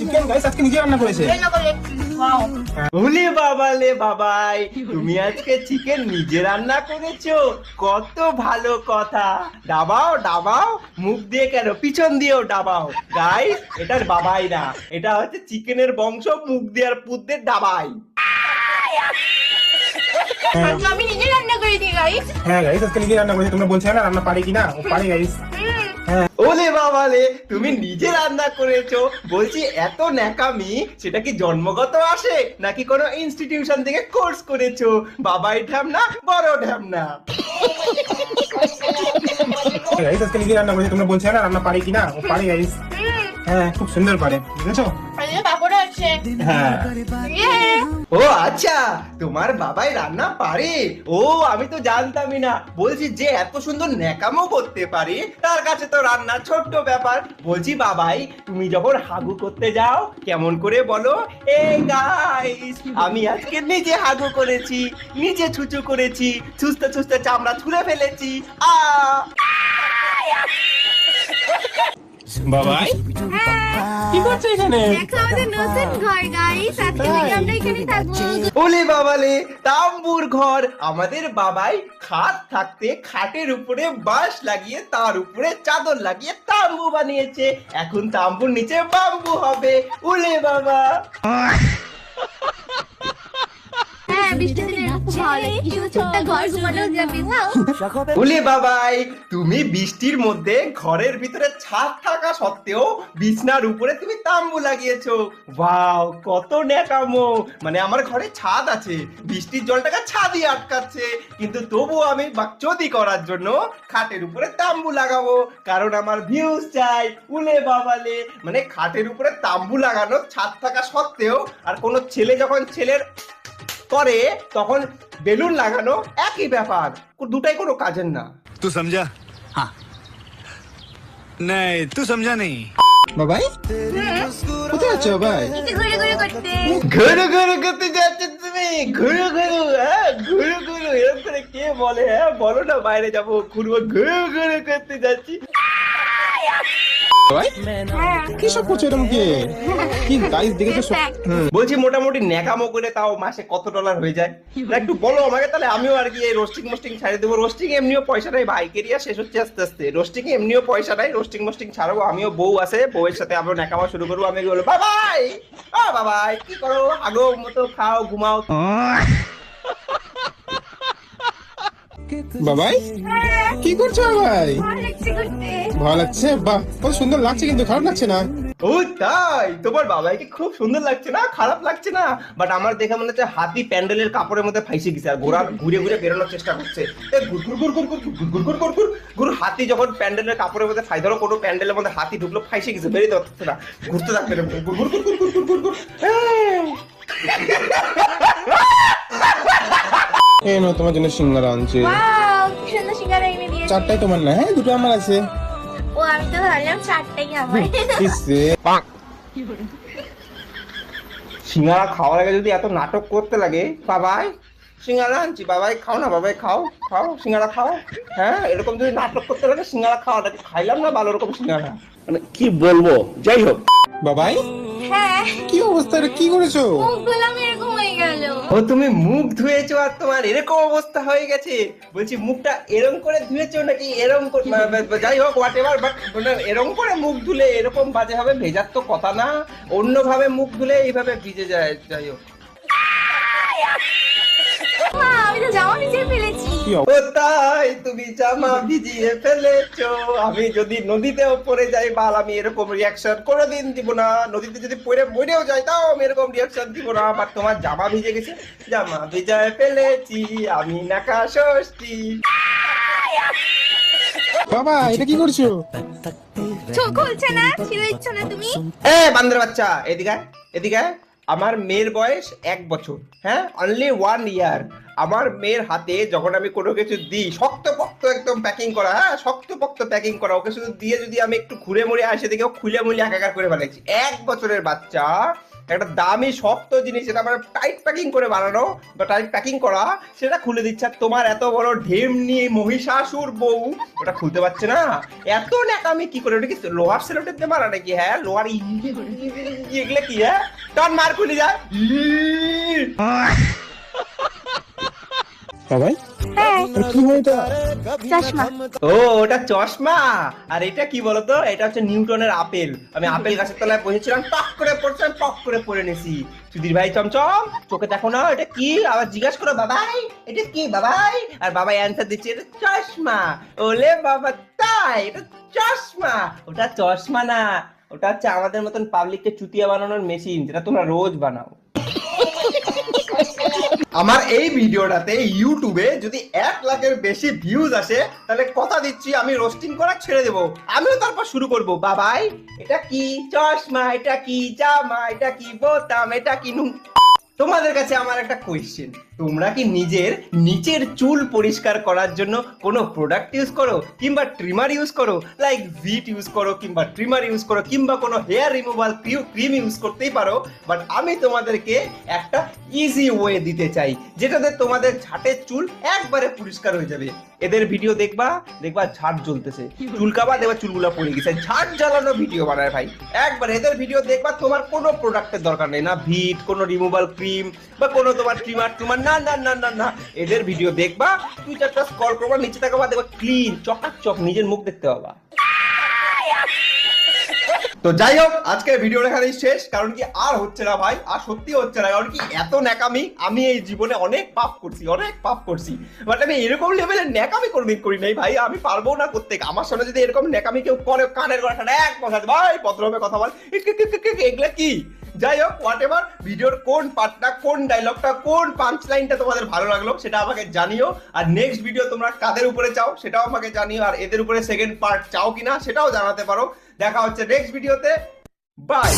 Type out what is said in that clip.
Chicken guys আজকে নিজে রান্না করেছে। ওলে বাবা লে বাবাই তুমি আজকে চিকেন নিজে রান্না করেছ? কত ভালো কথা। ডাবাও ডাবাও মুখ দিয়ে কেন? পিছন দিয়েও ডাবাও গাইস এটার বাবাই না। এটা হচ্ছে চিকেনের বংশ মুখ দিয়ে আর পুত দিয়ে ডাবাই আজকে আমি নিজে রান্না করে দিই গাইস হ্যাঁ গাইস আজকে নিজে রান্না করেছে। তোমরা বলছো না রান্না পারে কিনা? ও পারে গাইস ওলে বাবা লে তুমি নিজে রান্না করেছ। বলছি এত ন্যাকামি সেটা কি জন্মগত আসে নাকি কোনো ইনস্টিটিউশন থেকে কোর্স করেছ? বাবাই ঢামনা না বড় ঢামনা রাইস আজকে নিজে রান্না করেছি তোমরা বলছো না রান্না পারে কিনা? ও পারে গাইস হ্যাঁ খুব সুন্দর পারে বুঝেছ? হ্যাঁ। ও আচ্ছা তোমার বাবাই রান্না পারে। ও আমি তো জানতামই না। বলছি যে এত সুন্দর ন্যাকামো করতে পারে তার কাছে তো রান্না ছোট্ট ব্যাপার। বলছি বাবাই তুমি যখন হাগু করতে যাও কেমন করে বলো? এই গাইস আমি আজকে নিজে হাগু করেছি নিজে ছুচু করেছি ছুস্তে ছুস্তে চামড়া ছুঁড়ে ফেলেছি। আ! বাবাই? কি করছ এখানে? ওলে বাবালে তাম্বুর ঘর। আমাদের বাবাই খাট থাকতে খাটের উপরে বাঁশ লাগিয়ে তার উপরে চাদর লাগিয়ে তাম্বু বানিয়েছে। এখন তাম্বুর নিচে বাম্বু হবে। উলে বাবা। ভালো ছোট্ট ঘর ঘুমানো যাবে ওয়াও বাবাই তুমি বৃষ্টির মধ্যে ঘরের ভিতরে ছাদ থাকা সত্ত্বেও বিছনার উপরে তুমি তাম্বু লাগিয়েছো। ওয়াও কত ন্যাকামো। মানে আমার ঘরে ছাদ আছে বৃষ্টির জলটাকে ছাদই আটকাচ্ছে। কিন্তু তবুও আমি বাকচোদি করার জন্য খাটের উপরে তাম্বু লাগাবো। কারণ আমার ভিউজ চাই উলে বাবালে। মানে খাটের উপরে তাম্বু লাগানো ছাদ থাকা সত্ত্বেও আর কোনো ছেলে যখন ছেলের করে তখন বেলুন লাগানো একই ব্যাপার। দুটাই কোনো কাজের না। তুই সমঝা হ্যাঁ নাই তুই সমঝা নেই বাবাই কোথায় আছো ভাই ঘুরু ঘুরু করতে যাচ্ছ তুমি ঘুরু ঘুরু হ্যাঁ ঘুরু ঘুরু এরকম করে কে বলে হ্যাঁ বলো না বাইরে যাব ঘুরবো ঘুরু ঘুরু করতে যাচ্ছি কি সব করছ এরকম কি? কি গাইস দেখেছ সব- বলছি মোটামুটি ন্যাকামো করে তাও মাসে কত ডলার হয়ে যায়? না একটু বলো আমাকে তাহলে আমিও আর কি এই রোস্টিং মোস্টিং ছাড়িয়ে দেবো। রোস্টিং এমনিও পয়সা নাই ভাই কেরিয়া শেষ হচ্ছে আস্তে আস্তে। রোস্টিং এমনিও পয়সা নাই রোস্টিং মোস্টিং ছাড়াবো। আমিও বউ আছে বউয়ের সাথে আমরা ন্যাকামা শুরু করব। আমি বলব বাবাই বাবাই কি করো? আগো মতো খাও ঘুমাও। বাবাই কি করছ ভাই ভালো লাগছে বাহ কত সুন্দর লাগছে কিন্তু খারাপ লাগছে না ও তাই তোমার বাবাইকে খুব সুন্দর লাগছে না খারাপ লাগছে না বাট আমার দেখে মনে হচ্ছে হাতি প্যান্ডেলের কাপড়ের মধ্যে ফাইসে গেছে আর ঘোড়া ঘুরে ঘুরে বেরোনোর চেষ্টা করছে এ ঘুর ঘুর ঘুর ঘুর ঘুর ঘুর ঘুর ঘুর ঘুর ঘুর ঘুর হাতি যখন প্যান্ডেলের কাপড়ের মধ্যে ফাই ধরো কোনো প্যান্ডেলের মধ্যে হাতি ঢুকলো ফাইসে গেছে বেরিয়ে না ঘুরতে থাকবে ঘুর ঘুর ঘুর ঘুর ঘুর ঘুর ঘুর ঘুর এই। এই তোমার জন্য সিঙ্গারা আনছি চারটাই তোমার না হ্যাঁ দুটো আমার আছে। ও আমি তো ভাবলাম চারটাই আমার সিঙ্গারা খাওয়ার আগে যদি এত নাটক করতে লাগে বাবাই সিঙ্গারা আনছি বাবাই খাও না বাবাই খাও খাও সিঙ্গারা খাও। হ্যাঁ এরকম যদি নাটক করতে লাগে সিঙ্গারা খাওয়াটাকে খাইলাম না ভালো রকম সিঙ্গারা? মানে কি বলব? যাই হোক। বাবাই হ্যাঁ। কি অবস্থা এটা কি করেছ? আমি এরকম হয়ে গেল। ও তুমি মুখ ধুয়েছো আর তোমার এরকম অবস্থা হয়ে গেছে। বলছি মুখটা এরম করে ধুয়েছো নাকি এরম করে বা- বা- বা- যাই হোক হোয়াট এভার বাট এরম করে মুখ ধুলে এরকম বাজে হবে ভেজার তো কথা না। অন্যভাবে মুখ ধুলে এইভাবে ভিজে যায় যাই হোক। মা আমি তো জামা ভিজিয়ে ফেলেছি কি ও তাই তুমি জামা ভিজিয়ে ফেলেছো। আমি যদি নদীতেও পড়ে যাই বাল আমি এরকম রিয়াকশন কোনোদিন দিব না। নদীতে যদি পড়ে মরেও যাই তাও আমি এরকম রিয়াকশন দিব না। বাট তোমার জামা ভিজে গেছে জামা ভিজায় ফেলেছি আমি নাকা ষষ্ঠী। বাবা এটা কি করছ? চোখ খুলছে না? ছিল ইচ্ছা না তুমি? এ বান্দর বাচ্চা এদিকে এদিকে। আমার মেয়ের বয়স এক বছর হ্যাঁ? অনলি ওয়ান ইয়ার আমার মেয়ের হাতে যখন আমি কোনো কিছু দিই শক্ত পক্ত একদম প্যাকিং করা হ্যাঁ? শক্ত পক্ত প্যাকিং করা, ওকে শুধু দিয়ে যদি আমি একটু ঘুরে মুড়ে আসে দেখে, ও খুলে মুলে একাকার করে বানাইছি এক বছরের বাচ্চা একটা দামি, শক্ত জিনিস যেটা মানে টাইট প্যাকিং করে বানানো বা টাইট প্যাকিং করা, সেটা খুলে দিচ্ছে। আর তোমার এত বড় ঢেমনি মহিষাসুর বউ, ওটা খুলতে পারছে না। এত ন্যাকামি কি করে? ওটা কি লোহার সেলোটেপ দিয়ে মারা নাকি? হ্যাঁ লোহার এগুলো কি হ্যাঁ? টান মার খুলে যায় ই- বাবাই। হ্যাঁ। কি হয় এটা? চশমা। ও ওটা চশমা? আর এটা কি বলতো? এটা হচ্ছে নিউটনের আপেল। আমি আপেল গাছের তলায় বসেছিলাম টক করে পড়ছিলাম টক করে পড়ে নিছি সুধীর ভাই চমচম চোখে দেখো না এটা কি? আবার জিজ্ঞাসা করো বাবাই এটা কি বাবাই? আর বাবাই অ্যান্সার দিচ্ছে এটা চশমা। ওলে বাবা তাই এটা চশমা। ওটা চশমা না ওটা হচ্ছে আমাদের মতন পাবলিককে চুতিয়া বানানোর মেশিন যেটা তোমরা রোজ বানাও। আমার এই ভিডিওটাতে ইউটিউবে যদি এক লাখের বেশি ভিউজ আসে, তাহলে কথা দিচ্ছি, আমি রোস্টিং করা ছেড়ে দেবো। আমিও তারপর শুরু করব। বাবাই, এটা কি চশমা? এটা কি জামা? এটা কি বোতাম? এটা কি নু তোমাদের কাছে আমার একটা কোয়েশ্চেন তোমরা কি নিজের নিচের চুল পরিষ্কার করার জন্য কোনো প্রোডাক্ট ইউজ করো কিংবা ট্রিমার ইউজ করো? লাইক ভিট ইউজ করো কিংবা ট্রিমার ইউজ করো কিংবা কোনো হেয়ার রিমুভাল ক্রিম ইউজ করতেই পারো। বাট আমি তোমাদেরকে একটা ইজি ওয়ে দিতে চাই, যেটাতে তোমাদের ঝাটের চুল একবারে পরিষ্কার হয়ে যাবে। এদের ভিডিও দেখবা দেখবা ঝাট জ্বলতেছে। চুল কাবা, দেখবা চুলগুলো পড়ে গেছে। ঝাট জ্বালানো ভিডিও বানায় ভাই। একবার এদের ভিডিও দেখবা তোমার কোনো প্রোডাক্টের দরকার নেই। না ভিট কোনো রিমুভাল ক্রিম বা কোনো তোমার ট্রিমার ট্রিমার না না না না না এদের ভিডিও দেখবা, তুই চারটা স্কল করবা, নিচে তাকাবা, দেখবা ক্লিন চকাচক, নিজের মুখ দেখতে পাবা। তো যাই হোক, আজকের ভিডিওটা এখানেই শেষ, কারণ কি আর হচ্ছে না ভাই, আর সত্যি হচ্ছে না, কারণ কি এত ন্যাকামি, আমি এই জীবনে অনেক পাপ করছি, অনেক পাপ করছি। বাট আমি এরকম লেভেলের ন্যাকামি কোনোদিন করি নাই ভাই, আমি পারব না করতে আমার সামনে যদি এরকম ন্যাকামি কেউ করে, কানের কথা এক কথা ভাই, ভদ্রভাবে কথা বল। এগুলো কি? যাই হোক হোয়াট এভার ভিডিওর কোন পার্টটা কোন ডায়লগটা কোন পাঞ্চ লাইনটা তোমাদের ভালো লাগল, সেটা আমাকে জানিও। আর নেক্সট ভিডিও তোমরা কাদের উপরে চাও, সেটাও আমাকে জানিও। আর এদের উপরে সেকেন্ড পার্ট চাও কিনা, সেটাও জানাতে পারো। দেখা হচ্ছে নেক্সট ভিডিওতে বাই